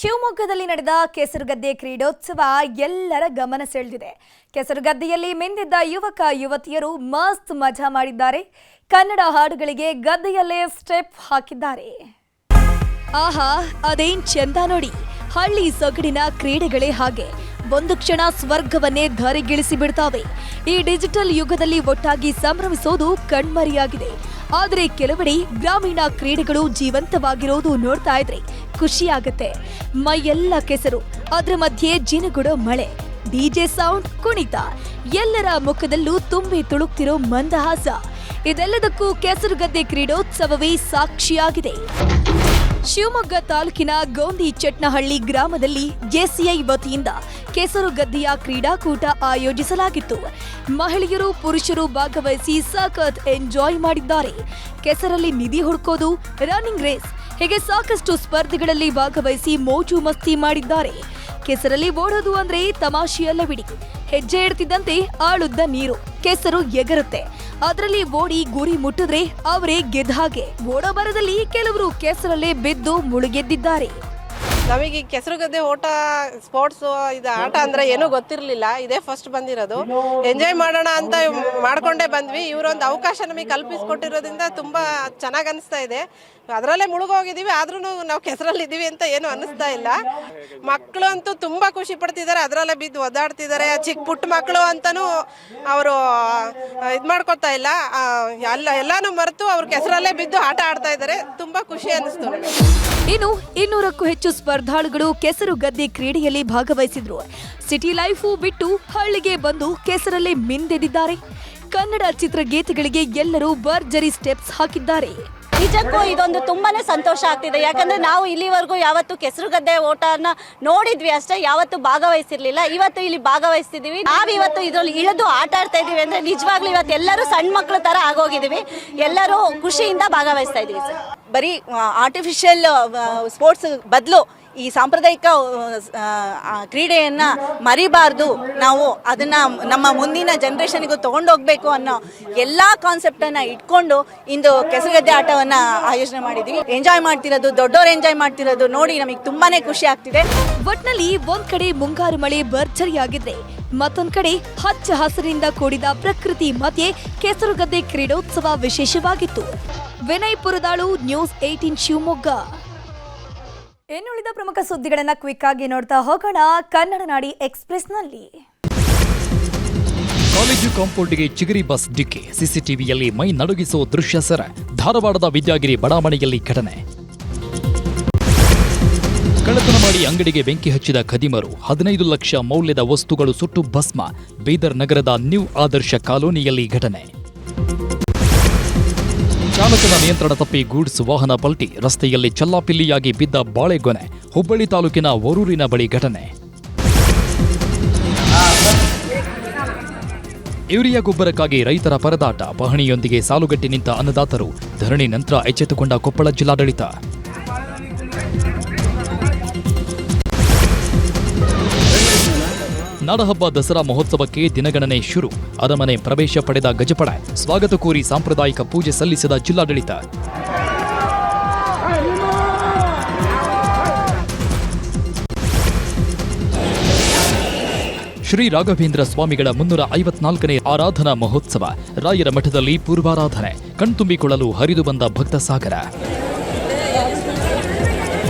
ಶಿವಮೊಗ್ಗದಲ್ಲಿ ನಡೆದ ಕೆಸರುಗದ್ದೆ ಕ್ರೀಡೋತ್ಸವ ಎಲ್ಲರ ಗಮನ ಸೆಳೆದಿದೆ. ಕೆಸರುಗದ್ದೆಯಲ್ಲಿ ಮಿಂದಿದ್ದ ಯುವಕ, ಯುವತಿಯರು ಮಸ್ತ್ ಮಜಾ ಮಾಡಿದ್ದಾರೆ. ಕನ್ನಡ ಹಾಡುಗಳಿಗೆ ಗದ್ದೆಯಲ್ಲೇ ಸ್ಟೆಪ್ ಹಾಕಿದ್ದಾರೆ. ಆಹಾ, ಅದೇನ್ ಚಂದ ನೋಡಿ. ಹಳ್ಳಿ ಸೊಗಡಿನ ಕ್ರೀಡೆಗಳೇ ಹಾಗೆ. ಒಂದು ಕ್ಷಣ ಸ್ವರ್ಗವನ್ನೇ ಧರೆಗಿಳಿಸಿ ಬಿಡ್ತಾವೆ ಈ ಡಿಜಿಟಲ್ ಯುಗದಲ್ಲಿ ಒಟ್ಟಾಗಿ ಸಂಭ್ರಮಿಸೋದು ಕಣ್ಮರೆಯಾಗಿದೆ. ಆದರೆ ಕೆಲವೆಡೆ ಗ್ರಾಮೀಣ ಕ್ರೀಡೆಗಳು ಜೀವಂತವಾಗಿರೋದು ನೋಡ್ತಾ ಇದ್ರೆ ಖುಷಿಯಾಗತ್ತೆ. ಮೈಯೆಲ್ಲ ಕೆಸರು, ಅದ್ರ ಮಧ್ಯೆ ಜಿನುಗುಡೋ ಮಳೆ. ಡಿಜೆ ಸೌಂಡ್ ಕುಣಿತ. ಎಲ್ಲರ ಮುಖದಲ್ಲೂ ತುಂಬಿ ತುಳುಕ್ತಿರೋ ಮಂದಹಾಸ. ಇದೆಲ್ಲದಕ್ಕೂ ಕೆಸರುಗದ್ದೆ ಕ್ರೀಡೋತ್ಸವವೇ ಸಾಕ್ಷಿಯಾಗಿದೆ. ಶಿವಮೊಗ್ಗ ತಾಲೂಕಿನ ಗೋಂದಿ ಚಟ್ನಹಳ್ಳಿ ಗ್ರಾಮದಲ್ಲಿ ಜೆಸಿಐ ವತಿಯಿಂದ ಕೆಸರುಗದ್ದೆಯ ಕ್ರೀಡಾಕೂಟ ಆಯೋಜಿಸಲಾಗಿತ್ತು. ಮಹಿಳೆಯರು, ಪುರುಷರು ಭಾಗವಹಿಸಿ ಸಖತ್ ಎಂಜಾಯ್ ಮಾಡಿದ್ದಾರೆ. ಕೆಸರಲ್ಲಿ ನಿಧಿ ಹುಡುಕೋದು, ರನ್ನಿಂಗ್ ರೇಸ್, ಹೀಗೆ ಸಾಕಷ್ಟು ಸ್ಪರ್ಧೆಗಳಲ್ಲಿ ಭಾಗವಹಿಸಿ ಮೋಜು ಮಸ್ತಿ ಮಾಡಿದ್ದಾರೆ. ಕೆಸರಲ್ಲಿ ಓಡೋದು ಅಂದ್ರೆ ತಮಾಷೆಯಲ್ಲ ಬಿಡಿ ಹೆಜ್ಜೆ ಇಡ್ತಿದ್ದಂತೆ ಆಳುದ್ದ ನೀರು, ಕೆಸರು ಎಗರುತ್ತೆ. ಅದರಲ್ಲಿ ಓಡಿ ಗುರಿ ಮುಟ್ಟಿದ್ರೆ ಅವರೇ ಗೆದ್ದ ಹಾಗೆ. ಓಡೋ ಬರದಲ್ಲಿ ಕೆಲವರು ಕೆಸರಲ್ಲೇ ಬಿದ್ದು ಮುಳುಗೆದ್ದಿದ್ದಾರೆ. ನಮಗೆ ಈ ಕೆಸರುಗದ್ದೆ ಓಟ ಸ್ಪೋರ್ಟ್ಸ್ ಇದು ಆಟ ಅಂದ್ರೆ ಏನೂ ಗೊತ್ತಿರಲಿಲ್ಲ. ಇದೇ ಫಸ್ಟ್ ಬಂದಿರೋದು. ಎಂಜಾಯ್ ಮಾಡೋಣ ಅಂತ ಮಾಡ್ಕೊಂಡೇ ಬಂದ್ವಿ. ಇವರೊಂದು ಅವಕಾಶ ನಮಗೆ ಕಲ್ಪಿಸ್ಕೊಟ್ಟಿರೋದ್ರಿಂದ ತುಂಬಾ ಚೆನ್ನಾಗಿ ಅನಿಸ್ತಾ ಇದೆ. ಅದರಲ್ಲೇ ಮುಳುಗೋಗಿದ್ದೀವಿ ಆದ್ರೂ ನಾವು ಕೆಸರಲ್ಲಿ ಇದ್ದೀವಿ ಅಂತ ಏನು ಅನಿಸ್ತಾ ಇಲ್ಲ. ಮಕ್ಕಳು ಅಂತೂ ತುಂಬಾ ಖುಷಿ ಪಡ್ತಿದ್ದಾರೆ. ಅದರಲ್ಲೇ ಬಿದ್ದು ಒದ್ದಾಡ್ತಿದ್ದಾರೆ. ಚಿಕ್ಕ ಪುಟ್ಟ ಮಕ್ಕಳು ಅಂತಾನು ಅವರು ಇದು ಮಾಡ್ಕೊತಾ ಇಲ್ಲ. ಎಲ್ಲ, ಎಲ್ಲಾನು ಮರೆತು ಅವ್ರ ಕೆಸರಲ್ಲೇ ಬಿದ್ದು ಆಟ ಆಡ್ತಾ ಇದ್ದಾರೆ. ತುಂಬಾ ಖುಷಿ ಅನ್ನಿಸ್ತು ನಮಗೆ. ಇನ್ನು ಇನ್ನೂರಕ್ಕೂ ಹೆಚ್ಚು ಸ್ಪರ್ಧಾಳುಗಳು ಕೆಸರು ಗದ್ದೆ ಕ್ರೀಡೆಯಲ್ಲಿ ಭಾಗವಹಿಸಿದ್ರು. ಸಿಟಿ ಲೈಫು ಬಿಟ್ಟು ಹಳ್ಳಿಗೆ ಬಂದು ಕೆಸರಲ್ಲೇ ಮಿಂದೆದಿದ್ದಾರೆ. ಕನ್ನಡ ಚಿತ್ರಗೀತೆಗಳಿಗೆ ಎಲ್ಲರೂ ಭರ್ಜರಿ ಸ್ಟೆಪ್ಸ್ ಹಾಕಿದ್ದಾರೆ. ನಿಜಕ್ಕೂ ಇದೊಂದು ತುಂಬಾನೇ ಸಂತೋಷ ಆಗ್ತಿದೆ. ಯಾಕಂದ್ರೆ ನಾವು ಇಲ್ಲಿವರೆಗೂ ಯಾವತ್ತು ಕೆಸರುಗದ್ದೆ ಓಟನ ನೋಡಿದ್ವಿ ಅಷ್ಟೇ, ಯಾವತ್ತು ಭಾಗವಹಿಸಿರ್ಲಿಲ್ಲ. ಇವತ್ತು ಇಲ್ಲಿ ಭಾಗವಹಿಸ್ತಿದೀವಿ. ನಾವು ಇವತ್ತು ಇದ್ರಲ್ಲಿ ಇಳಿದು ಆಟ ಆಡ್ತಾ ಇದೀವಿ ಅಂದ್ರೆ ನಿಜವಾಗ್ಲೂ ಇವತ್ತು ಎಲ್ಲರೂ ಸಣ್ಣ ಮಕ್ಳ ತರ ಆಗೋಗಿದೀವಿ. ಎಲ್ಲರೂ ಖುಷಿಯಿಂದ ಭಾಗವಹಿಸ್ತಾ ಇದೀವಿ ಬರೀ ಆರ್ಟಿಫಿಷಿಯಲ್ ಸ್ಪೋರ್ಟ್ಸ್ ಬದಲು ಈ ಸಾಂಪ್ರದಾಯಿಕ ಕ್ರೀಡೆಯನ್ನ ಮರಿಬಾರ್ದು. ನಾವು ಅದನ್ನ ನಮ್ಮ ಮುಂದಿನ ಜನರೇಷನ್ಗೂ ತಗೊಂಡೋಗ್ಬೇಕು ಅನ್ನೋ ಎಲ್ಲಾ ಕಾನ್ಸೆಪ್ಟನ್ನು ಇಟ್ಕೊಂಡು ಇಂದು ಕೆಸರುಗದ್ದೆ ಆಟವನ್ನ ಆಯೋಜನೆ ಮಾಡಿದ್ದೀವಿ ಎಂಜಾಯ್ ಮಾಡ್ತಿರೋದು ದೊಡ್ಡೋರು ಎಂಜಾಯ್ ಮಾಡ್ತಿರೋದು ನೋಡಿ ನಮಗೆ ತುಂಬಾನೇ ಖುಷಿ ಆಗ್ತಿದೆ. ಒಟ್ನಲ್ಲಿ ಒಂದ್ ಕಡೆ ಮುಂಗಾರು ಮಳೆ ಭರ್ಜರಿಯಾಗಿದ್ರೆ ಮತ್ತೊಂದ್ ಕಡೆ ಹಚ್ಚ ಹಸಿರಿನಿಂದ ಕೂಡಿದ ಪ್ರಕೃತಿ ಮಧ್ಯೆ ಕೆಸರುಗದ್ದೆ ಕ್ರೀಡೋತ್ಸವ ವಿಶೇಷವಾಗಿತ್ತು. Vinay Puradalu news eighteen Shivamogga. ಇನ್ನುಳಿದ ಪ್ರಮುಖ ಸುದ್ದಿಗಳನ್ನ ಕ್ವಿಕ್ ಆಗಿ ನೋಡ್ತಾ ಹೋಗೋಣ. ಕನ್ನಡ ನಾಡಿ ಎಕ್ಸ್ಪ್ರೆಸ್ನಲ್ಲಿ. ಕಾಲೇಜು ಕಾಂಪೌಂಡ್ಗೆ ಚಿಗರಿ ಬಸ್ ಡಿಕ್ಕಿ. ಸಿಸಿಟಿವಿಯಲ್ಲಿ ಮೈ ನಡುಗಿಸುವ ದೃಶ್ಯ ಸರ. ಧಾರವಾಡದ ವಿದ್ಯಾಗಿರಿ ಬಡಾವಣೆಯಲ್ಲಿ ಘಟನೆ. ಕಳ್ಳತನ ಮಾಡಿ ಅಂಗಡಿಗೆ ಬೆಂಕಿ ಹಚ್ಚಿದ ಖದಿಮರು ಹದಿನೈದು ಲಕ್ಷ ಮೌಲ್ಯದ ವಸ್ತುಗಳು ಸುಟ್ಟು ಭಸ್ಮ. ಬೀದರ್ ನಗರದ ನ್ಯೂ ಆದರ್ಶ ಕಾಲೋನಿಯಲ್ಲಿ ಘಟನೆ. ಚಾಲಕನ ನಿಯಂತ್ರಣ ತಪ್ಪಿ ಗೂಡ್ಸ್ ವಾಹನ ಪಲ್ಟಿ, ರಸ್ತೆಯಲ್ಲಿ ಚಲ್ಲಾಪಿಲ್ಲಿಯಾಗಿ ಬಿದ್ದ ಬಾಳೆಗೊನೆ, ಹುಬ್ಬಳ್ಳಿ ತಾಲೂಕಿನ ವರೂರಿನ ಬಳಿ ಘಟನೆ. ಯೂರಿಯಾ ಗೊಬ್ಬರಕ್ಕಾಗಿ ರೈತರ ಪರದಾಟ, ಪಹಣಿಯೊಂದಿಗೆ ಸಾಲುಗಟ್ಟಿ ನಿಂತ ಅನ್ನದಾತರು, ಧರಣಿ ನಂತರ ಎಚ್ಚೆತ್ತುಕೊಂಡ ಕೊಪ್ಪಳ ಜಿಲ್ಲಾಡಳಿತ. ನಾಡಹಬ್ಬ ದಸರಾ ಮಹೋತ್ಸವಕ್ಕೆ ದಿನಗಣನೆ ಶುರು. ಅರಮನೆ ಪ್ರವೇಶ ಪಡೆದ ಗಜಪಡೆ. ಸ್ವಾಗತ ಕೋರಿ ಸಾಂಪ್ರದಾಯಿಕ ಪೂಜೆ ಸಲ್ಲಿಸಿದ ಜಿಲ್ಲಾಡಳಿತ. ಶ್ರೀ ರಾಘವೇಂದ್ರ ಸ್ವಾಮಿಗಳ ಮುನ್ನೂರ ಐವತ್ನಾಲ್ಕನೇ ಆರಾಧನಾ ಮಹೋತ್ಸವ. ರಾಯರ ಮಠದಲ್ಲಿ ಪೂರ್ವಾರಾಧನೆ. ಕಣ್ತುಂಬಿಕೊಳ್ಳಲು ಹರಿದು ಬಂದ ಭಕ್ತ ಸಾಗರ.